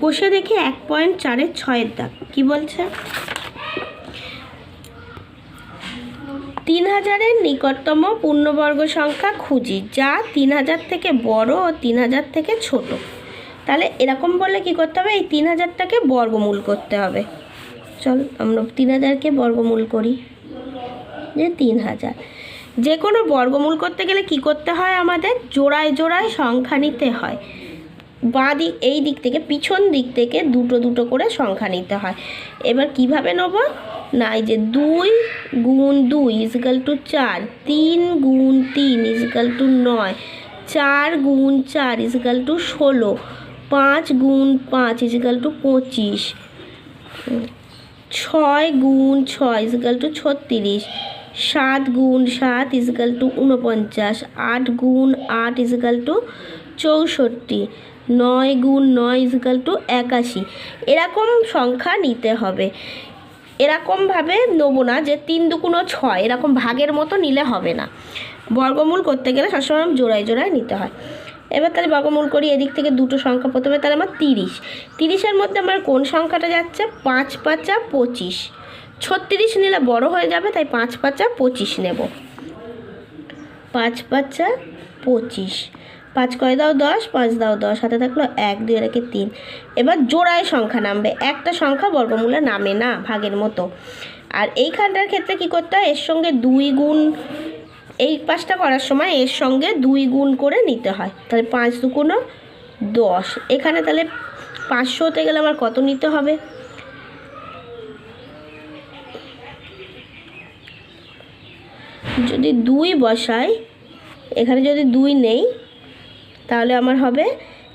কষে দেখি এক পয়েন্ট চারের ছয়ের দাগ। কি বলছে? তিন হাজারের নিকটতম পূর্ণবর্গ সংখ্যা খুঁজি, যা তিন হাজার থেকে বড় ও তিন হাজার থেকে ছোট। তাহলে এরকম বললে কি করতে হবে? এই তিন হাজারটাকে বর্গমূল করতে হবে। চল, আমরা তিন হাজারকে বর্গমূল করি। যে তিন হাজার। যে কোনো বর্গমূল করতে গেলে কি করতে হয় আমাদের? জোড়ায় জোড়ায় সংখ্যা নিতে হয়। বাঁ দিক, এই দিক থেকে, পিছন দিক থেকে দুটো দুটো করে সংখ্যা নিতে হয়। এবার কীভাবে নেব? না, এই যে দুই গুণ দুই ইজকাল টু চার, তিন গুণ তিন ইজকাল টু নয়, চার গুণ চার ইজকাল টু ষোলো, পাঁচ গুণ পাঁচ ইজকাল টু পঁচিশ, ছয় গুণ ছয় ইজকাল টু ছত্রিশ, সাত গুণ সাত ইজকাল টু উনপঞ্চাশ আট গুণ আট ইজকাল টু চৌষট্টি নয় গুণ নয় ইজকাল টু একাশি। এরকম সংখ্যা নিতে হবে। এরকমভাবে নেব না যে তিন দুগুণো ছয়, এরকম ভাগের মতো নিলে হবে না। বর্গমূল করতে গেলে সবসময় জোড়ায় জোড়ায় নিতে হয়। এবার তাহলে বর্গমূল করি, এদিক থেকে দুটো সংখ্যা, প্রথমে তাহলে আমার তিরিশ। তিরিশের মধ্যে আমার কোন সংখ্যাটা যাচ্ছে? পাঁচ পাঁচা পঁচিশ। ছত্রিশ নিলে বড় হয়ে যাবে, তাই পাঁচ পাঁচা পঁচিশ নেব। পাঁচ পাঁচা পঁচিশ। পাঁচ কয় দাও দশ, পাঁচ দাও দশ, হাতে থাকল এক, দুই রেখে তিন। এবার জোড়ায় সংখ্যা নামবে। একটা সংখ্যা বর্গমূলে নামে না, ভাগের মতো। আর এইখানটার ক্ষেত্রে কি করতে হয়? এর সঙ্গে দুই গুণ, এই পাঁচটা করার সময় এর সঙ্গে দুই গুণ করে নিতে হয়। তাহলে পাঁচ দুগুণ দশ। এখানে তাহলে পাঁচশো হতে গেলে আমার কত নিতে হবে? যদি দুই বসাই, এখানে যদি দুই নেই তাহলে আমার হবে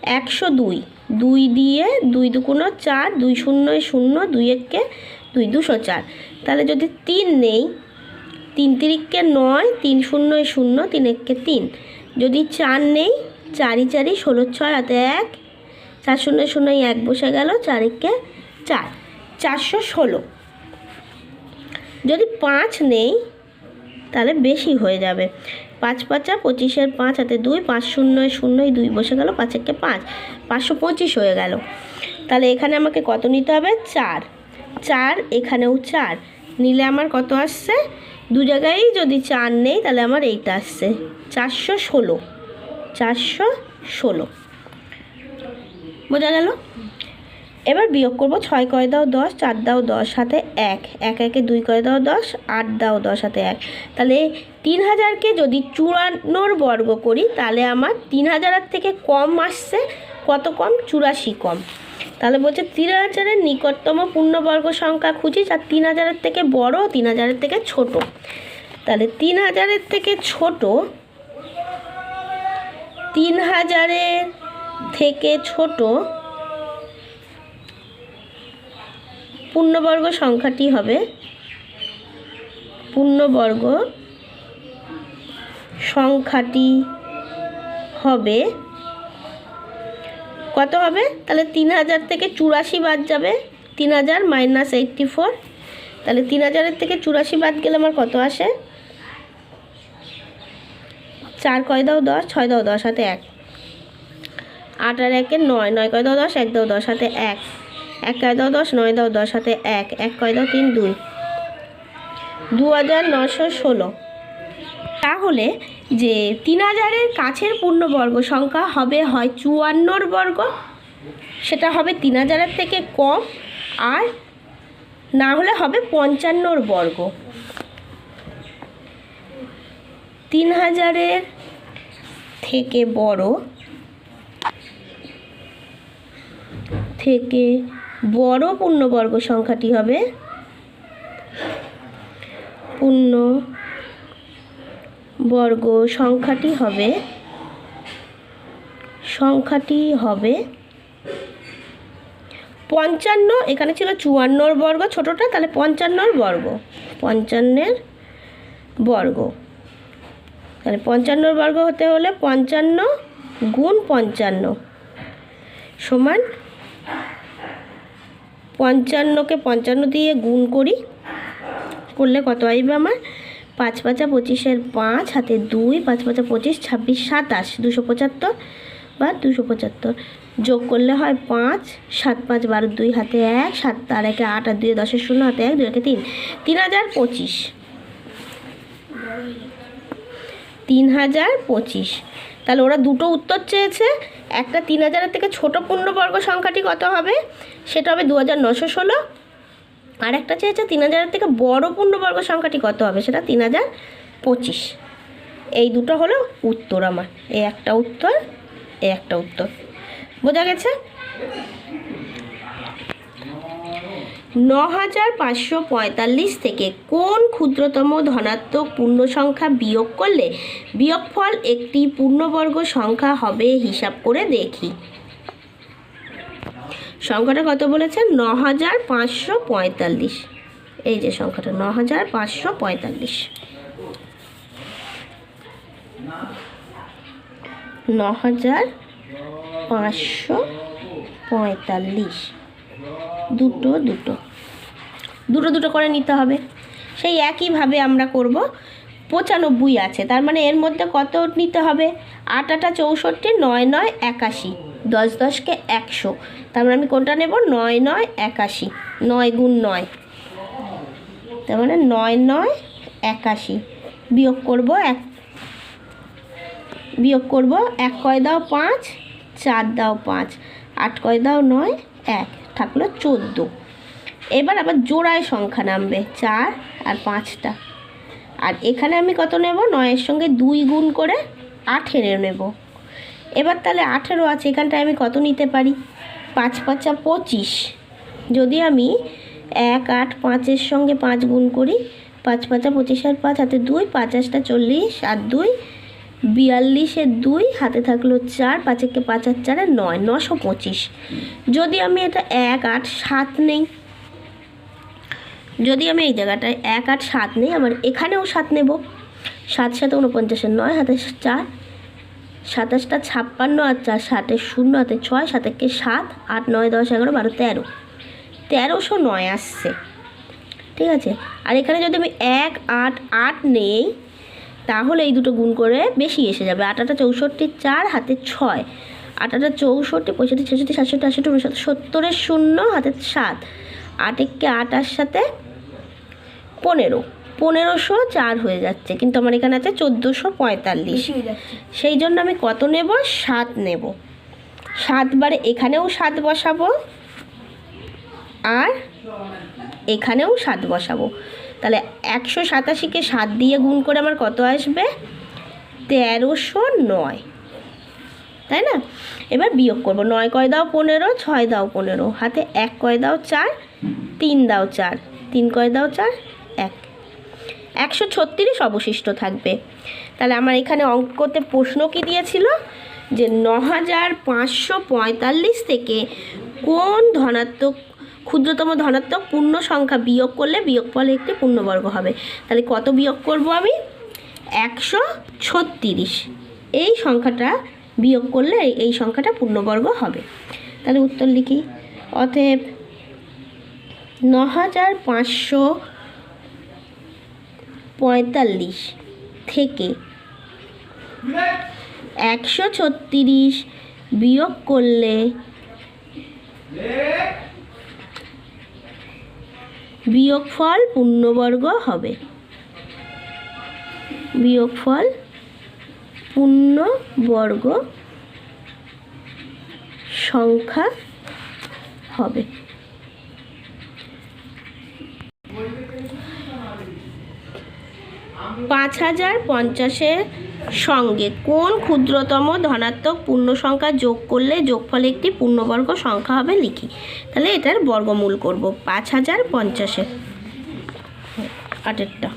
একশো দুই। দুই দিয়ে দুই দুগুণো চার, দুই শূন্য শূন্য, দুই এককে দুই দুশো চার। তাহলে যদি তিন নেই, তিন তিরিককে নয়, তিন শূন্য শূন্য, তিন এককে তিন। যদি চার নেই চারি চারি, ষোলো ছয় হাতে এক, চার শূন্য শূন্য এক বসে গেল, চার এককে চার, চারশো ষোলো। যদি পাঁচ নেই, তাহলে বেশি হয়ে যাবে। পাঁচ পাঁচা পঁচিশের পাঁচ, হাতে দুই, পাঁচ শূন্য শূন্যই দুই, বসে গেল পাঁচ একে পাঁচ, পাঁচশো পঁচিশ হয়ে গেল। তাহলে এখানে আমাকে কত নিতে হবে? চার। চার এখানেও চার। নিলে আমার কত আসছে? দু জায়গায় যদি চার নেই, তাহলে আমার এইটা আসছে। চারশো ষোলো। চারশো ষোলো। বোঝা গেল? এবার বিয়োগ করব ছয় কয় দাও দশ, চার দাও দশ হাতে এক। এক একে দুই কয় দাও দশ, আট দাও দশ হাতে এক। তাহলে তিন হাজারকে যদি চুরান্নর বর্গ করি, তাহলে আমার তিন হাজারের থেকে কম আসছে। কত কম? চুরাশি কম। তাহলে বলছে তিন হাজারের নিকটতম পূর্ণবর্গ সংখ্যা খুঁজি যা তিন হাজারের থেকে বড়, তিন হাজারের থেকে ছোট। তাহলে তিন হাজারের থেকে ছোট, তিন হাজারের থেকে ছোট পূর্ণবর্গ সংখ্যাটি হবে পূর্ণবর্গ সংখ্যাটি হবে কত হবে? তাহলে তিন হাজার থেকে চুরাশি বাদ যাবে। তিন হাজার মাইনাস এইটটি ফোর তাহলে তিন হাজারের থেকে চুরাশি বাদ গেলে আমার কত আসে? চার কয় দাও দশ, ছয় দাও দশ, হাতে এক। আট আর একে নয় নয় কয় দাও দশ, এক দাও দশ, হাতে এক। এক কয় দাও দশ নয় দাও দশ হাতে এক এক কয় দাও তিন, দুই। দু হাজার নশো ষোলো। তাহলে যে তিন হাজারের কাছের পূর্ণবর্গ সংখ্যা হবে হয় চুয়ান্নর বর্গ। সেটা হবে তিন হাজারের থেকে কম আর না হলে হবে পঞ্চান্নর বর্গ। তিন হাজারের থেকে বড় থেকে বড় পূর্ণবর্গ সংখ্যাটি হবে পূর্ণ বর্গ সংখ্যাটি হবে সংখ্যাটি হবে পঞ্চান্ন। এখানে ছিল চুয়ান্নর বর্গ, ছোটোটা তাহলে পঞ্চান্নর বর্গ, পঞ্চান্নের বর্গ। তাহলে পঞ্চান্নর বর্গ হতে হলে পঞ্চান্ন গুণ পঞ্চান্ন সমান পঞ্চান্নকে পঞ্চান্ন দিয়ে গুণ করি, করলে কত আসবে আমার? পাঁচ পাঁচা পঁচিশের পাঁচ, হাতে দুই, পাঁচ পাঁচা পঁচিশ, ছাব্বিশ, সাতাশ, দুশো পঁচাত্তর বা দুশো পঁচাত্তর। যোগ করলে হয় পাঁচ, সাত পাঁচ বারো দুই, হাতে এক, সাত আর একে আট, আর দুই দশের শূন্য, হাতে এক দুই একে তিন। তিন হাজার পঁচিশ। তিন হাজার পঁচিশ। তাহলে ওরা দুটো উত্তর চেয়েছে। একটা তিন হাজারের থেকে ছোটো পূর্ণবর্গ সংখ্যাটি কত হবে? সেটা হবে দু হাজার নশো ষোলো। আর একটা চেয়েছে তিন হাজারের থেকে বড় পূর্ণবর্গ সংখ্যাটি কত হবে? সেটা তিন হাজার পঁচিশ। এই দুটো হলো উত্তর আমার। এই একটা উত্তর, এই একটা উত্তর। বোঝা গেছে? ন হাজার পাঁচশো পঁয়তাল্লিশ থেকে কোন ক্ষুদ্রতম ধনাত্মক পূর্ণ সংখ্যা বিয়োগ করলে বিয়োগফল একটি পূর্ণবর্গ সংখ্যা হবে হিসাব করে দেখি। সংখ্যাটা কত বলেছে ন হাজার পাঁচশো পঁয়তাল্লিশ। এই যে সংখ্যাটা ন হাজার পাঁচশো পঁয়তাল্লিশ। ন হাজার পাঁচশো পঁয়তাল্লিশ। দুটো দুটো। দুটো দুটো করে নিতে হবে। সেই একইভাবে আমরা করব। পঁচানব্বই আছে। তার মানে এর মধ্যে কত নিতে হবে? আট আটা চৌষট্টি, নয় নয়, একাশি। দশ, দশকে একশো। তার মানে আমি কোনটা নেব? নয় নয়, একাশি। নয় গুণ নয়। তার মানে নয় নয়, একাশি। বিয়োগ করব এক বিয়োগ করব এক কয় দাও পাঁচ, চার দাও পাঁচ। আট কয় দাও নয়, এক। থাকল চোদ্দ। এবার আবার জোড়ায় সংখ্যা নামবে চার আর পাঁচটা। আর এখানে আমি কত নেব? নয়ের সঙ্গে দুই গুণ করে আঠেরো নেব। এবার তাহলে আঠেরো আছে, এখানটায় আমি কত নিতে পারি? পাঁচ পাঁচা পঁচিশ। যদি আমি এক, আট, পাঁচের সঙ্গে পাঁচ গুণ করি, পাঁচ পাঁচা পঁচিশ আর পাঁচ, হাতে দুই, পাঁচ আটটা চল্লিশ, আর দুই বিয়াল্লিশের দুই, হাতে থাকল চার পাঁচেকে পাঁচ আর চারে নয়, নশো পঁচিশ। যদি আমি এটা এক আট সাত নেই, যদি আমি এই জায়গাটায় এক আট সাত নেই, আমার এখানেও সাত নেব। সাত সাথে উনপঞ্চাশের নয়, হাতে চার। সাতাশটা ছাপ্পান্ন আর চার ষাটের শূন্য, হাতে ছয় সাতেকে সাত, আট, নয়, দশ, এগারো, বারো, তেরো। তেরোশো নয় আসছে। ঠিক আছে? আর এখানে যদি আমি এক আট আট নেই তাহলে এই দুটো গুণ করে বেশি এসে যাবে। আটাটা চৌষট্টি চার হাতে ছয়। আটাটা চৌষট্টি পঁয়ষট্টি ছেষট্টি সাতষট্টি আটষট্টি উনষট্টি সত্তরের শূন্য হাতে সাত। আট একে আটার সাথে পনেরো। পনেরোশো চার হয়ে যাচ্ছে কিন্তু আমার এখানে আছে চোদ্দোশো পঁয়তাল্লিশ। সেই জন্য আমি কত নেব? সাত নেব। সাতবারে এখানেও সাত বসাবো আর এখানেও সাত বসাবো। তাহলে একশো সাতাশিকে সাত দিয়ে গুণ করে আমার কত আসবে? তেরোশো নয়। তাই না? এবার বিয়োগ করব। নয় কয় দাও পনেরো, ছয় দাও পনেরো। হাতে এক কয় দাও চার, তিন দাও চার। তিন কয় দাও চার, এক। একশো ছত্রিশ অবশিষ্ট থাকবে। তাহলে আমার এখানে অঙ্কতে প্রশ্ন কি দিয়েছিল? যে ন হাজার পাঁচশো পঁয়তাল্লিশ থেকে কোন ধনাত্মক ক্ষুদ্রতম ধনাত্মক পূর্ণ সংখ্যা বিয়োগ করলে বিয়োগফল একটি পূর্ণবর্গ হবে। তাহলে কত বিয়োগ করব আমি? একশো ছত্রিশ। এই সংখ্যাটা বিয়োগ করলে এই- সংখ্যাটা পূর্ণবর্গ হবে। তাহলে উত্তর লিখি। অতএব ন হাজার পাঁচশো পঁয়তাল্লিশ থেকে একশো ছত্রিশ বিয়োগ করলে বিয়োগফল পূর্ণবর্গ হবে। বিয়োগফল পূর্ণবর্গ সংখ্যা হবে। পাঁচ হাজার পঞ্চাশের সঙ্গে। কোন ক্ষুদ্রতম ধনাত্মক পূর্ণ সংখ্যা যোগ করলে যোগফলে একটি পূর্ণবর্গ সংখ্যা হবে লিখি। তাহলে এটার বর্গমূল করব, পাঁচ হাজার পঞ্চাশের আটেরটা।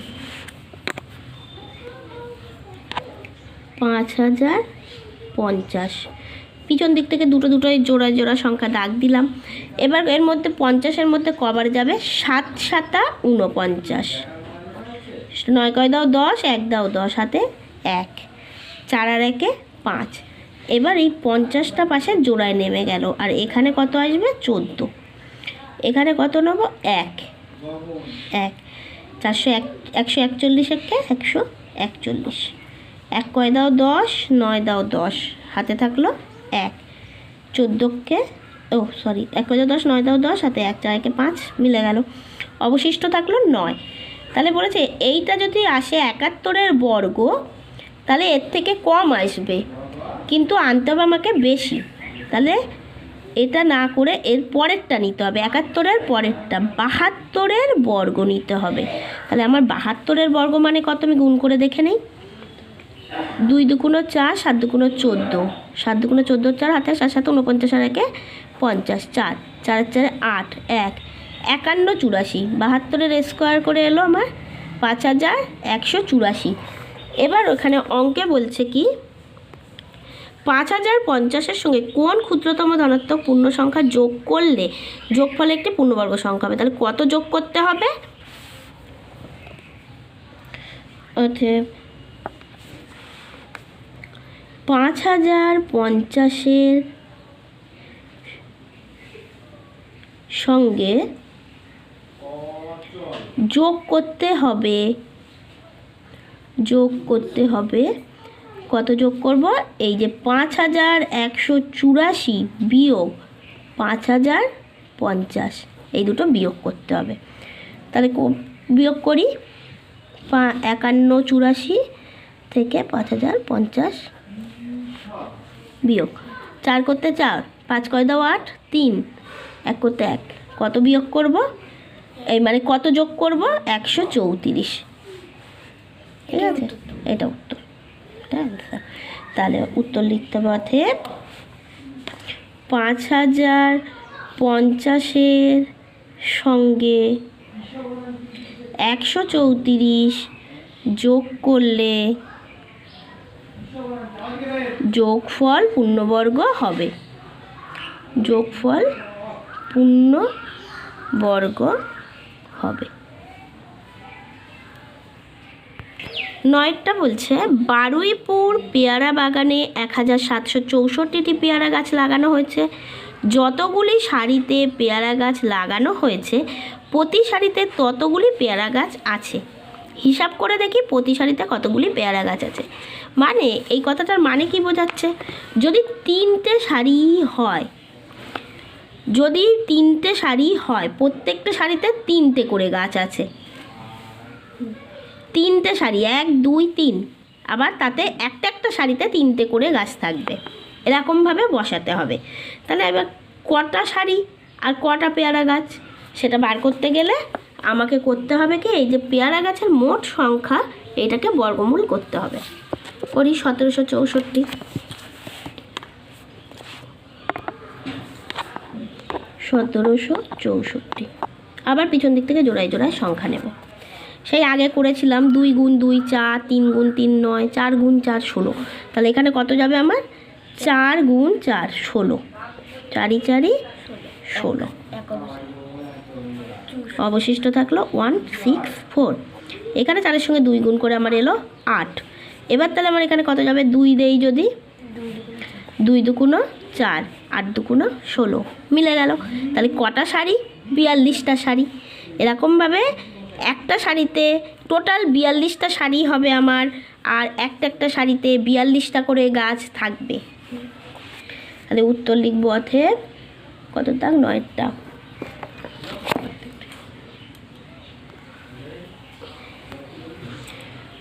পাঁচ হাজার পঞ্চাশ। পিছন দিক থেকে দুটো দুটোই জোড়া জোড়া সংখ্যা দাগ দিলাম। এবার এর মধ্যে পঞ্চাশের মধ্যে কবার যাবে? সাত সাতা উনপঞ্চাশ নয় কয় দাও দশ, এক দাও দশ হাতে। এক, চার আর একে পাঁচ। এবার এই পঞ্চাশটা পাশে জোড়ায় নেমে গেল, আর এখানে কত আসবে? চোদ্দ। এখানে কত নেব? এক। এক। চারশো এক, একশো একচল্লিশ একে একশো একচল্লিশ। এক কয় দাও দশ, নয় দাও দশ। হাতে থাকল এক। চোদ্দোকে ও সরি, এক পাঁচা দশ, নয় দাও দশ, হাতে এক, চার একে পাঁচ, মিলে গেল। অবশিষ্ট থাকল নয়। তাহলে বলেছে, এইটা যদি আসে একাত্তরের বর্গ তাহলে এর থেকে কম আসবে। কিন্তু আনতে হবে আমাকে বেশি। তাহলে এটা না করে এর পরেরটা নিতে হবে। একাত্তরের পরেরটা, বাহাত্তরের বর্গ নিতে হবে। তাহলে আমার বাহাত্তরের বর্গ মানে কত? আমি গুণ করে দেখে নেই। দুই দুগুণো চার, সাত দুগুণো চোদ্দ। সাত দুগুণো চোদ্দ, চার হাতে সাত সাত উনপঞ্চাশ আর একে পঞ্চাশ, চার। চার, চারে, আট, এক। একান্ন, চুরাশি। বাহাত্তরের স্কোয়ার করে এলো আমার পাঁচ হাজার একশো চুরাশি। এবার ওখানে অঙ্কে বলছে কি, পাঁচ হাজার পঞ্চাশের সঙ্গে কোন ক্ষুদ্রতম ধনাত্মক পূর্ণ সংখ্যা যোগ করলে যোগফলে একটি পূর্ণবর্গ সংখ্যা হবে? তাহলে কত যোগ করতে হবে? পাঁচ হাজার পঞ্চাশের সঙ্গে যোগ করতে হবে যোগ করতে হবে। কত যোগ করব? এই যে পাঁচ হাজার একশো চুরাশি বিয়োগ পাঁচ হাজার পঞ্চাশ। এই দুটো বিয়োগ করতে হবে। তাহলে বিয়োগ করি। পা একান্ন চুরাশি থেকে পাঁচ হাজার পঞ্চাশ বিয়োগ। চার করতে চার, পাঁচ কয় দাও আট, তিন, এক করতে এক। কত বিয়োগ করব? এই মানে কত যোগ করব? একশো চৌত্রিশ। ঠিক আছে এটা উত্তর। এটা। তাহলে উত্তর লিখতে পথে পাঁচ হাজার পঞ্চাশের সঙ্গে একশো চৌত্রিশ যোগ করলে যোগফল পূর্ণবর্গ হবে। যোগফল পূর্ণবর্গ হবে। নয়টা বলছে, বারুইপুর পেয়ারা বাগানে এক হাজার সাতশো চৌষট্টিটি পেয়ারা গাছ লাগানো হয়েছে। যতগুলি সারিতে পেয়ারা গাছ লাগানো হয়েছে, প্রতি সারিতে ততগুলি পেয়ারা গাছ আছে। হিসাব করে দেখি প্রতি সারিতে কতগুলি পেয়ারা গাছ আছে। মানে এই কথাটার মানে কি বোঝাচ্ছে? যদি তিনটে সারি হয়, যদি তিনটে সারি হয়, প্রত্যেকটা সারিতে তিনটে করে গাছ আছে। তিনটে শাড়ি, এক, দুই, তিন। আবার তাতে একটা একটা শাড়িতে তিনটে করে গাছ থাকবে। এরকমভাবে বসাতে হবে। তাহলে এবার কটা শাড়ি আর কটা পেয়ারা গাছ সেটা বার করতে গেলে আমাকে করতে হবে কি, এই যে পেয়ারা গাছের মোট সংখ্যা এটাকে বর্গমূল করতে হবে। করি সতেরোশো চৌষট্টি। সতেরোশো চৌষট্টি। আবার পিছন দিক থেকে জোড়ায় জোড়ায় সংখ্যা নেব। সেই আগে করেছিলাম দুই গুণ দুই চার, তিন গুণ তিন নয়, চার গুণ চার ষোলো। তাহলে এখানে কত যাবে আমার? চার গুণ চার ষোলো। চারি চারি ষোলো। অবশিষ্ট থাকল ওয়ান, সিক্স, ফোর। এখানে চারের সঙ্গে দুই গুণ করে আমার এলো আট। এবার তাহলে আমার এখানে কত যাবে? দুই দেই যদি দুই দুকুনো চার, আট দুকুনো ষোলো। মিলে গেল। তাহলে কটা শাড়ি? বিয়াল্লিশটা শাড়ি। এরকমভাবে একটা শাড়িতে টোটাল বিয়াল্লিশটা শাড়ি হবে আমার, আর একটা একটা শাড়িতে বিয়াল্লিশটা করে গাছ থাকবে। তাহলে উত্তর লিখব অথেব, কত দাগ? নয়টা।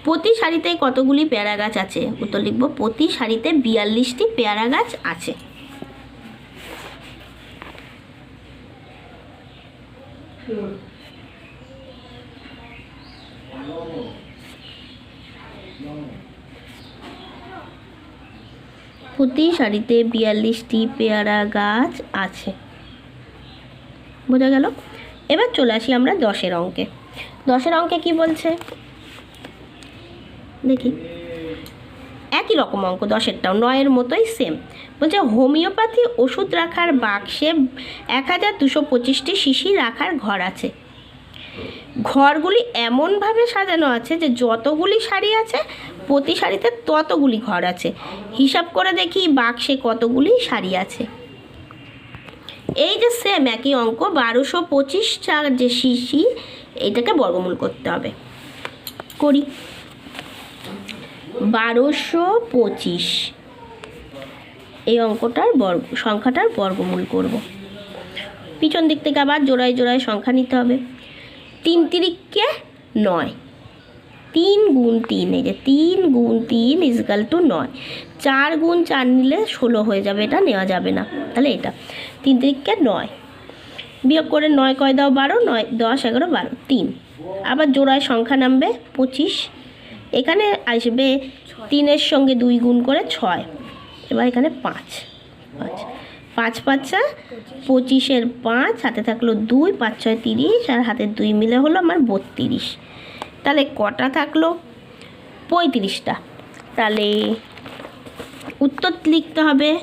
প্রতি শাড়িতে কতগুলি পেয়ারা গাছ আছে? উত্তর লিখব, প্রতি শাড়িতে বিয়াল্লিশটি পেয়ারা গাছ আছে। প্রতি সারিতে বিয়াল্লিশটি পেয়ারা গাছ আছে। বোঝা গেল? এবার চলে আসি আমরা দশের অঙ্কে। দশের অঙ্কে কি বলছে? দেখি। একই রকম অঙ্ক, দশেরটাও। নয়ের মতোই সেম বলছে, হোমিওপ্যাথি ওষুধ রাখার বাক্সে এক হাজার দুশো পঁচিশটি শিশি রাখার ঘর আছে। ঘরগুলি এমনভাবে সাজানো আছে যে যতগুলি শাড়ি আছে, প্রতি শাড়িতে ততগুলি ঘর আছে। হিসাব করে দেখি বাক্সে কতগুলি শাড়ি আছে। এই যে সেম একই অঙ্ক, বারোশো পঁচিশটা যে শিশি এটাকে বর্গমূল করতে হবে। করি। বারোশো পঁচিশ। এই অঙ্কটার বর্গ, সংখ্যাটার বর্গমূল করব। পিছন দিক থেকে আবার জোড়ায় জোড়ায় সংখ্যা নিতে হবে। তিন তিরিককে নয়। তিন গুণ তিন, এই যে তিন গুণ তিন ইজকাল টু নয়। চার গুণ চার নিলে ষোলো হয়ে যাবে, এটা নেওয়া যাবে না। তাহলে এটা, তিন তিরিককে নয়। বিয়োগ করে নয় কয় দাও বারো, নয়, দশ, এগারো, বারো, তিন। আবার জোড়ায় সংখ্যা নামবে পঁচিশ। এখানে আসবে তিনের সঙ্গে দুই গুণ করে ছয়। এবার এখানে পাঁচ। পাঁচ। পাঁচ পাঁচা পঁচিশের পাঁচ, হাতে থাকল দুই, পাঁচ ছয় তিরিশ, আর হাতের দুই মিলে হলো আমার বত্রিশ। তাহলে কটা থাকল? পঁয়ত্রিশটা। তাহলে উত্তর লিখতে হবে।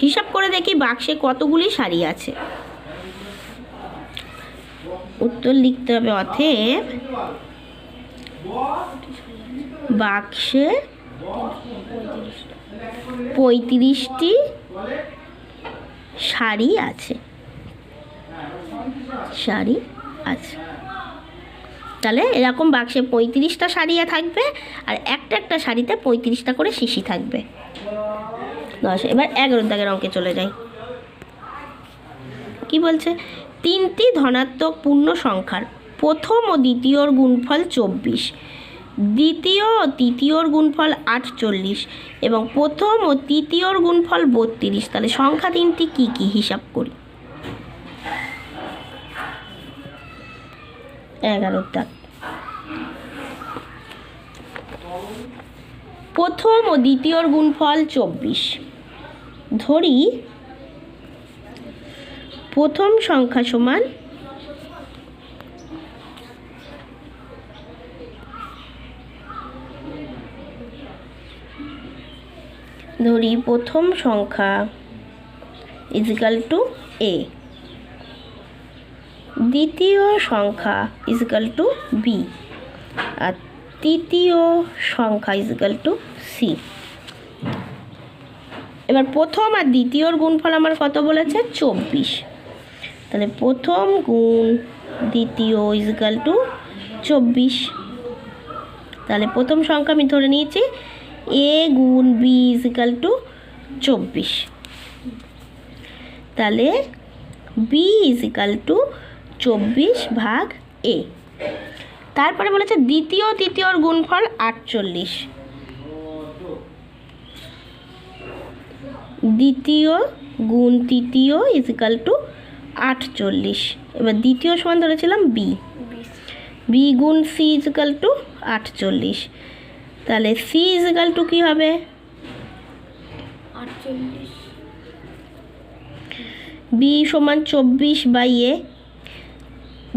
হিসাব করে দেখি বাক্সে কতগুলি শাড়ি আছে। উত্তর লিখতে হবে অথেব বাক্সে পঁয়ত্রিশটি শাড়ি আছে। শাড়ি আছে। তাহলে এরকম বাক্সে পঁয়ত্রিশটা শাড়ি থাকবে আর একটা একটা শাড়িতে পঁয়ত্রিশটা করে শিশি থাকবে। দশ, এবার এগারো দাগের অঙ্কে চলে যাই। কি বলছে? তিনটি ধনাত্মক পূর্ণ সংখ্যার প্রথম ও দ্বিতীয়র গুণফল চব্বিশ। দ্বিতীয় ও তৃতীয়র গুণফল আটচল্লিশ এবং প্রথম ও তৃতীয়র গুণফল বত্রিশ। তাহলে সংখ্যা তিনটি কি কি? হিসাব করি। এগারোটা প্রথম ও দ্বিতীয়র গুণফল চব্বিশ। ধরি, প্রথম সংখ্যা সমান ধরি প্রথম সংখ্যা ইজিক্যাল টু এ দ্বিতীয় সংখ্যা ইজিক্যাল টু বি আর তৃতীয় সংখ্যা ইজিক্যাল টু সি এবার প্রথম আর দ্বিতীয়র গুণফল আমার কত বলেছে? চব্বিশ। তাহলে প্রথম গুণ দ্বিতীয় ইজিক্যাল টু চব্বিশ। তাহলে প্রথম সংখ্যা আমি ধরে নিয়েছি এ গুণ বি ইজিক্যাল টু চব্বিশ। তাহলে বি ইজিক্যাল টু চব্বিশ ভাগ এ তারপরে বলেছে দ্বিতীয়, তৃতীয়র গুণফল আটচল্লিশ। দ্বিতীয় গুণ তৃতীয় ইজিক্যাল টু আটচল্লিশ। এবার দ্বিতীয় সমান ধরেছিলাম বি বি গুণ সি ইজিক্যাল টু আটচল্লিশ। তাহলে সি ইজিক্যাল টু কী হবে? বি সমান চব্বিশ বাই এ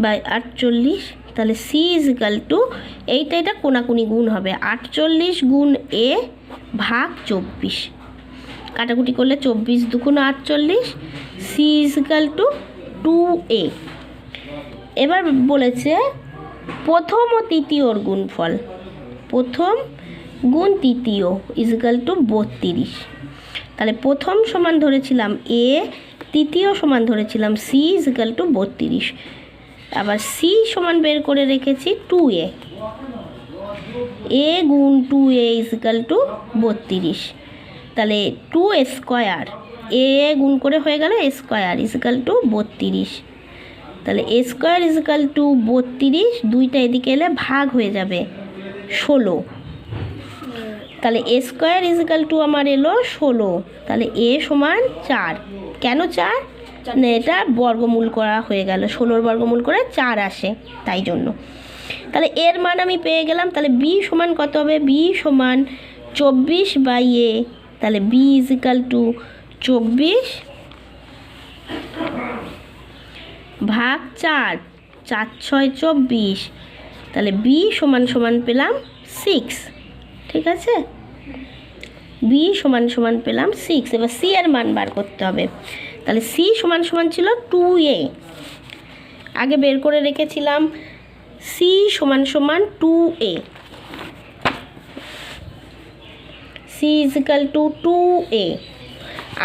বাই আটচল্লিশ তাহলে সি ইজিক্যাল টু এইটা এটা কোনাকুনি গুণ হবে। আটচল্লিশ গুণ এ ভাগ চব্বিশ। কাটাকুটি করলে চব্বিশ দুগুণ আটচল্লিশ C is equal to two A এবার বলেছে প্রথম ও তৃতীয়র গুণফল। প্রথম গুণ তৃতীয় ইজিক্যাল টু বত্রিশ। তাহলে প্রথম সমান ধরেছিলাম এ তৃতীয় সমান ধরেছিলাম সি ইজিক্যাল টু বত্রিশ। আবার সি সমান বের করে রেখেছি টু এ এ গুণ টু এ ইজিক্যাল টু বত্রিশ। তাহলে টু স্কোয়ার এ গুণ করে হয়ে গেল স্কোয়ার ইজিক্যাল টু বত্রিশ। তাহলে এ স্কোয়ার ইজিক্যাল টু বত্রিশ, দুইটা এদিকে এলে ভাগ হয়ে যাবে ষোলো। তাহলে এ স্কোয়ার ইজিক্যাল টু আমার এলো ষোলো। তাহলে এ সমান চার। কেন চার? না, এটা বর্গমূল করা হয়ে গেল। ষোলোর বর্গমূল করে চার আসে তাই জন্য। তাহলে এর মান আমি পেয়ে গেলাম। তাহলে বি সমান কত হবে? বি সমান চব্বিশ বাই এ তাহলে বি ইজিক্যাল টু চব্বিশ ভাগ চার চার ছয় চব্বিশ। তাহলে বি সমান সমান পেলাম সিক্স ঠিক আছে? বি সমান সমান পেলাম সিক্স এবার সি এর মান বার করতে হবে। তাহলে সি সমান সমান ছিল টু এ আগে বের করে রেখেছিলাম সি সমান সমান two A C is equal to two A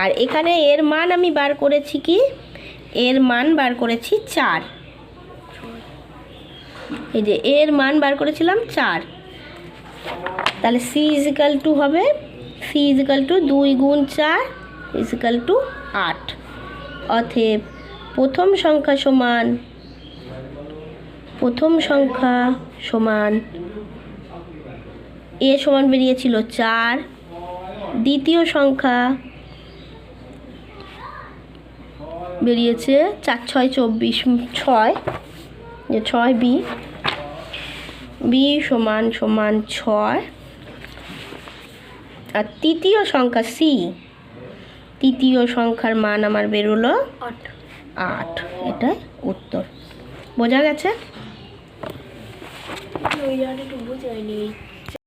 আর এখানে এর মান আমি বার করেছি কি? এর মান বার করেছি চার। এই যে এর মান বার করেছিলাম চার। তাহলে সি ইজিক্যাল টু হবে? সি ইজিক্যাল টু দুই গুণ চার ইজিক্যাল টু আট। অতএব প্রথম সংখ্যা সমান, প্রথম সংখ্যা সমান এ সমান বেরিয়েছিল চার। দ্বিতীয় সংখ্যা বেরিয়েছে চার, ছয়, চব্বিশ, ছয়, যে ছয় বি। বি সমান সমান ছয়। আর তৃতীয় সংখ্যা সি। তৃতীয় সংখ্যার মান আমার বেরোলো আট। এটা উত্তর। বোঝা গেছে?